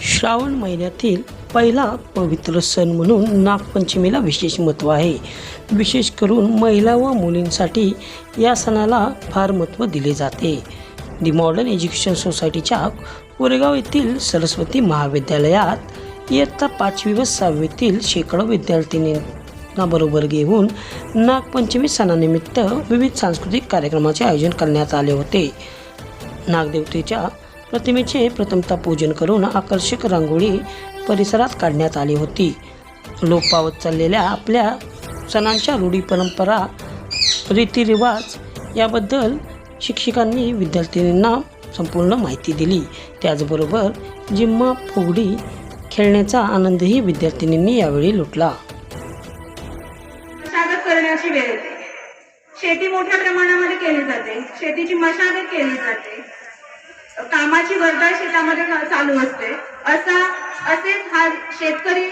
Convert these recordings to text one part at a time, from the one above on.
श्रावण महिन्यातील पहिला पवित्र सण म्हणून नागपंचमीला विशेष महत्त्व आहे. विशेष करून महिला व मुलींसाठी या सणाला फार महत्त्व दिले जाते. दी मॉडर्न एज्युकेशन सोसायटीच्या कोरेगाव येथील सरस्वती महाविद्यालयात इयत्ता पाचवी व सहावीतील शेकडो विद्यार्थिनींना बरोबर घेऊन नागपंचमी सणानिमित्त विविध सांस्कृतिक कार्यक्रमाचे आयोजन करण्यात आले होते. नागदेवतेच्या प्रतिमेचे प्रथमतः पूजन करून आकर्षक रांगोळी परिसरात काढण्यात आली होती. लोप पावत चाललेल्या आपल्या सणांच्या रूढी परंपरा रीतिरिवाज याबद्दल शिक्षकांनी विद्यार्थिनींना संपूर्ण माहिती दिली. त्याचबरोबर जिम्मा फुगडी खेळण्याचा आनंदही विद्यार्थिनींनी यावेळी लुटला. मशागत करण्याची वेळ येते. शेती मोठ्या प्रमाणामध्ये केली जाते. शेतीची मशागत केली जाते. कामाची वर्दळ शेतामध्ये चालू असते. असा असेच हा शेतकरी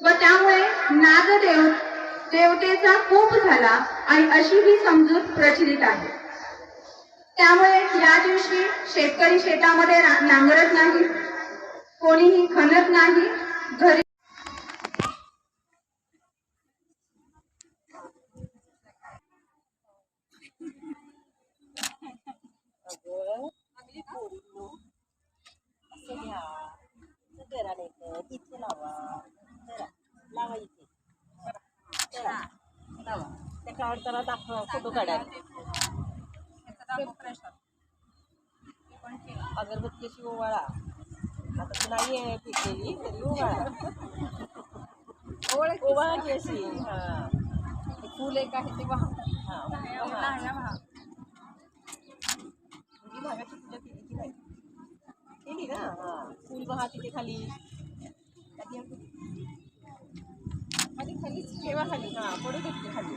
व त्यामुळे नागदेव देवतेचा कोप झाला आणि अशी ही समजूत प्रचलित आहे. त्यामुळे या दिवशी शेतकरी शेतामध्ये नांगरत नाही कोणीही खणत नाही घरी लावा जरा लावा इथे जरा लावा त्या काढताना दाखवा फ़ोटो काढा अगरबत्तीची ओवाळा आता ती नाही आहे पिकलेली तरी ओवाळा ओवाळा हाँ फुल एक आहे ते वाहा हाँ भागाची पूजा केली की नाही केली ना हाँ फुल वाहा तिथे खाली खाली खालीच ठेवा खाली हां पडू देत ते खाली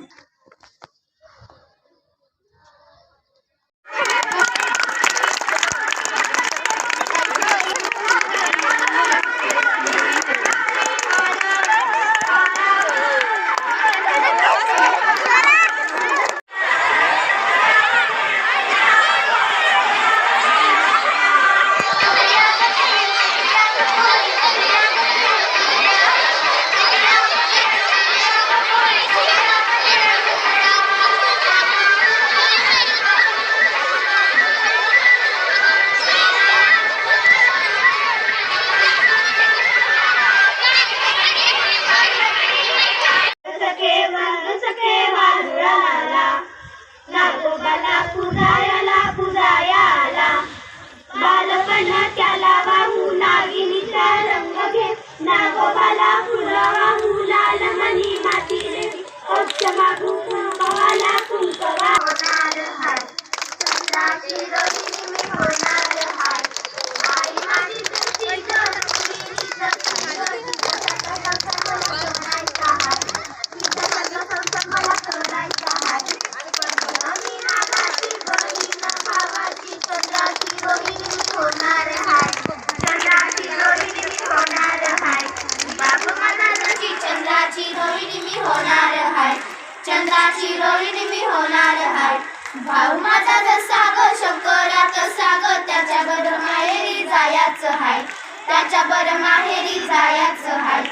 भाऊ माझा जसा ग शंकरा तसा ग त्याच्या बर माहेरी जायाचं हाय. त्याच्या बर माहेरी जायाचं हाय.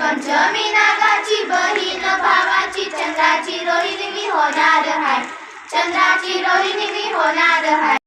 पंचमी नागाची बहीण भावाची चंद्राची रोहिणी मी होणार हाय. चंद्राची रोहिणी मी होणार हाय.